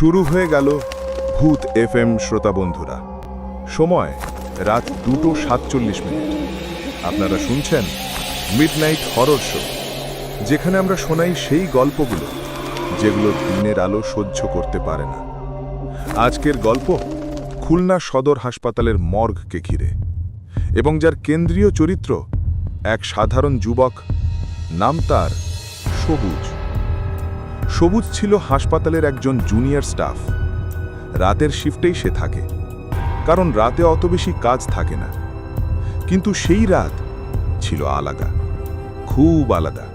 শুরু হয়ে গেল ভূত এফ এম শ্রোতা বন্ধুরা। সময় রাত দুটো সাতচল্লিশ মিনিট। আপনারা শুনছেন মিডনাইট হরর শো যেখানে আমরা শোনাই সেই গল্পগুলো যেগুলো দিনের আলো সহ্য করতে পারে না। আজকের গল্প খুলনা সদর হাসপাতালের মর্গকে ঘিরে এবং যার কেন্দ্রীয় চরিত্র এক সাধারণ যুবক, নাম তার সবুজ। সবুজ ছিল হাসপাতালের একজন জুনিয়র স্টাফ। রাতের শিফটেই সে থাকে, কারণ রাতে অত বেশি কাজ থাকে না। কিন্তু সেই রাত ছিল আলাদা, খুব আলাদা।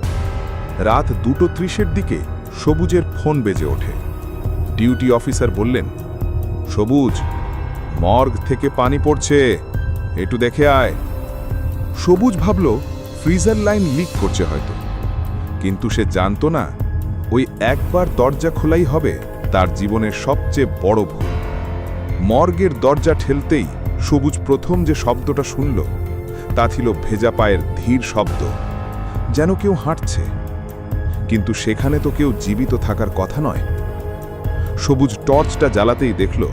রাত দুটো ত্রিশের দিকে সবুজের ফোন বেজে ওঠে। ডিউটি অফিসার বললেন, সবুজ, মর্গ থেকে পানি পড়ছে, একটু দেখে আয়। সবুজ ভাবল, ফ্রিজার লাইন লিক করছে হয়তো, কিন্তু সে জানতো না ওই একবার দরজা খোলাই হবে তার জীবনের সবচেয়ে বড় ভুল। মর্গের দরজা ঠেলতেই সবুজ প্রথম যে শব্দটা শুনল, তা ছিল ভেজা পায়ের ধীর শব্দ, যেন কেউ হাঁটছে। কিন্তু সেখানে তো কেউ জীবিত থাকার কথা নয়। সবুজ টর্চটা জ্বালাতেই দেখল,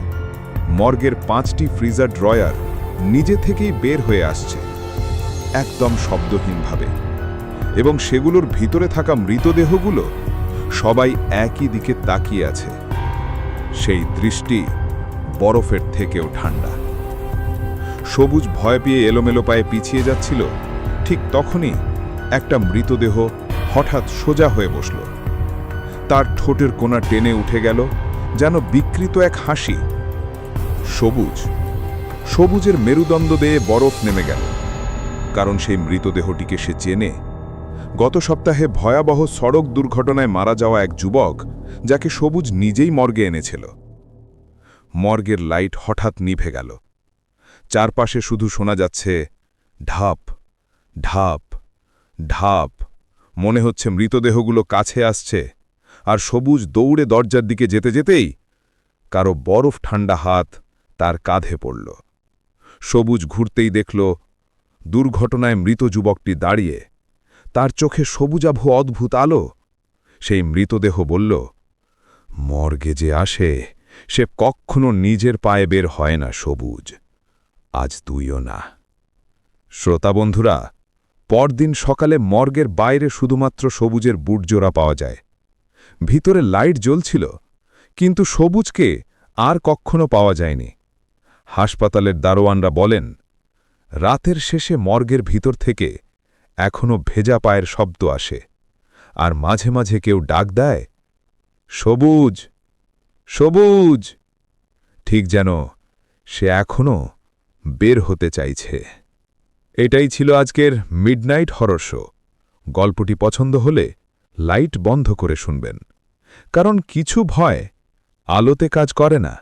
মর্গের পাঁচটি ফ্রিজার ড্রয়ার নিজে থেকেই বের হয়ে আসছে, একদম শব্দহীনভাবে। এবং সেগুলোর ভিতরে থাকা মৃতদেহগুলো সবাই একই দিকে তাকিয়ে আছে। সেই দৃষ্টি বরফের থেকেও ঠান্ডা। সবুজ ভয় পেয়ে এলোমেলো পায়ে পিছিয়ে যাচ্ছিল, ঠিক তখনই একটা মৃতদেহ হঠাৎ সোজা হয়ে বসল। তার ঠোঁটের কোণা টেনে উঠে গেল, যেন বিকৃত এক হাসি। সবুজ, সবুজের মেরুদণ্ড দিয়ে বরফ নেমে গেল, কারণ সেই মৃতদেহটিকে সে চেনে গত সপ্তাহে ভয়াবহ সড়ক দুর্ঘটনায় মারা যাওয়া এক যুবক, যাকে সবুজ নিজেই মর্গে এনেছিল। মর্গের লাইট হঠাৎ নিভে গেল। চারপাশে শুধু শোনা যাচ্ছে, ঢাপ ঢাপ ঢাপ। মনে হচ্ছে মৃতদেহগুলো কাছে আসছে, আর সবুজ দৌড়ে দরজার দিকে যেতে যেতেই কারও বরফ ঠান্ডা হাত তার কাঁধে পড়ল। সবুজ ঘুরতেই দেখল, দুর্ঘটনায় মৃত যুবকটি দাঁড়িয়ে তার চোখে সবুজাভ অদ্ভুত আলো। সেই মৃতদেহ বলল, মর্গে যে আসে, সে কখনো নিজের পায়ে বের হয় না সবুজ। আজ তুইও না। শ্রোতা বন্ধুরা, পরদিন সকালে মর্গের বাইরে শুধুমাত্র সবুজের বুটজোড়া পাওয়া যায়। ভিতরে লাইট জ্বলছিল, কিন্তু সবুজকে আর কখনো পাওয়া যায়নি। হাসপাতালের দারোয়ানরা বলেন, রাতের শেষে মর্গের ভিতর থেকে এখনও ভেজা পায়ের শব্দ আসে। আর মাঝে মাঝে কেউ ডাক দেয়, সবুজ সবুজ! ঠিক যেন সে এখনও বের হতে চাইছে। এটাই ছিল আজকের মিডনাইট হরর শো। গল্পটি পছন্দ হলে লাইট বন্ধ করে শুনবেন। কারণ কিছু ভয় আলোতে কাজ করে না।